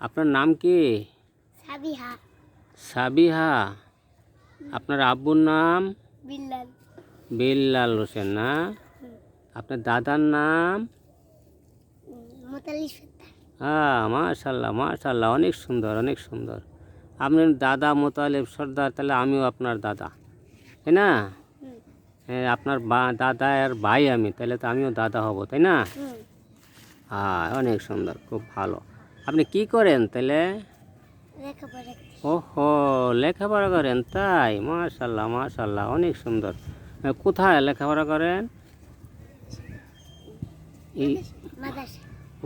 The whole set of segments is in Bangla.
আপনার নাম কি? সাবিহা। সাবিহা। আপনার আব্বুর নাম? বিল্লাল। বিল্লাল হোসেন না? আপনার দাদার নাম? হ্যাঁ মাশাল্লাহ মাশাল্লাহ অনেক সুন্দর অনেক সুন্দর। আপনার দাদা মোতালেব সর্দার তাহলে আমিও আপনার দাদা তাই না? হ্যাঁ আপনার বা দাদা আর ভাই আমি তাহলে তো আমিও দাদা হব তাই না? হ্যাঁ অনেক সুন্দর খুব ভালো। আপনি কি করেন তাহলে? ওহো লেখাপড়া করেন তাই? মাশাল্লাহ মাশাল্লাহ অনেক সুন্দর। কোথায় লেখাপড়া করেন?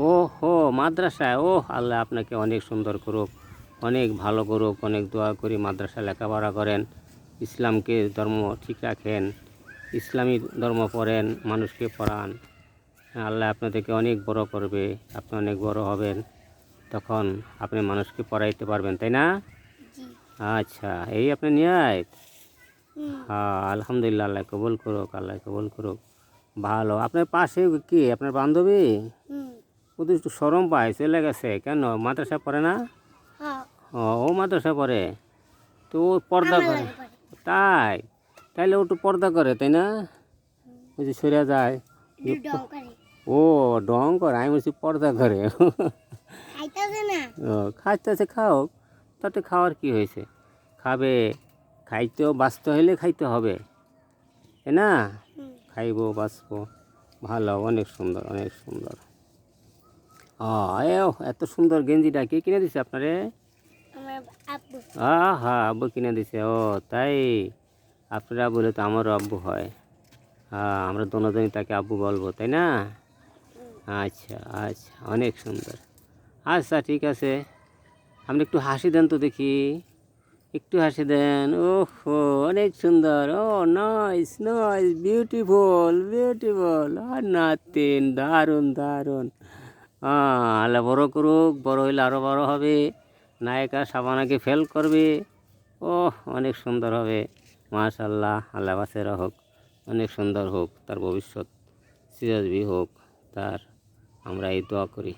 ওহো মাদ্রাসায়। ও আল্লাহ আপনাকে অনেক সুন্দর করুক অনেক ভালো করুক অনেক দোয়া করি মাদ্রাসায় লেখাপড়া করেন ইসলামকে ধর্ম ঠিক রাখেন ইসলামী ধর্ম পড়েন মানুষকে পড়ান। আল্লাহ আপনাদেরকে অনেক বড় করবে আপনি অনেক বড় হবেন। তখন আপনি মানুষকে পড়াইতে পারবেন তাই না? আচ্ছা এই আপনি নিয়ে হ্যাঁ আলহামদুলিল্লাহ আল্লাহ কবুল করুক আল্লাহ কবুল করুক। ভালো। আপনার পাশে কি আপনার বান্ধবী? হুম। ও তো একটু সরম পায় চলে গেছে। কেন? মাদ্রাসা পড়ে না? হ্যাঁ। ও মাদ্রাসা পড়ে? তো ও পর্দা করে। তাই? তাইলে ও একটু পর্দা করে তাই না? ওই যে সরে যায়। ও ডং করে। আমি বলছি পর্দা করে। ও খাইতেছে খাও তাতে খাওয়ার কি হয়েছে? খাবে খাইতেও বাঁচতে হলে খাইতে হবে। তাই না? খাইবো বাঁচবো। ভালো অনেক সুন্দর অনেক সুন্দর। ও এত সুন্দর গেঞ্জিটা কে কিনে দিছে আপনারে? আব্বু। আব্বু কিনে দিছে। ও তাই? আপনারা বলে তো আমারও আব্বু হয়। হ্যাঁ আমরা দোনোজনই তাকে আব্বু বলব তাই না? আচ্ছা আচ্ছা অনেক সুন্দর। আচ্ছা ঠিক আছে। আপনি একটু হাসি দেন তো দেখি। একটু হাসি দেন। ওহো, অনেক সুন্দর। ও নাইস নাইস বিউটিফুল বিউটিফুল আর না নাতিন দারুণ দারুণ। আল্লাহ বড় করুক, বড় হইলে আরও বড় হবে। নায়িকা সাবানাকে ফেল করবে। ও অনেক সুন্দর হবে। মাশাল্লাহ আল্লাহ বাসেরা হোক অনেক সুন্দর হোক, তার ভবিষ্যৎ সিরাজবি হোক, তার। আমরা এই দোয়া করি।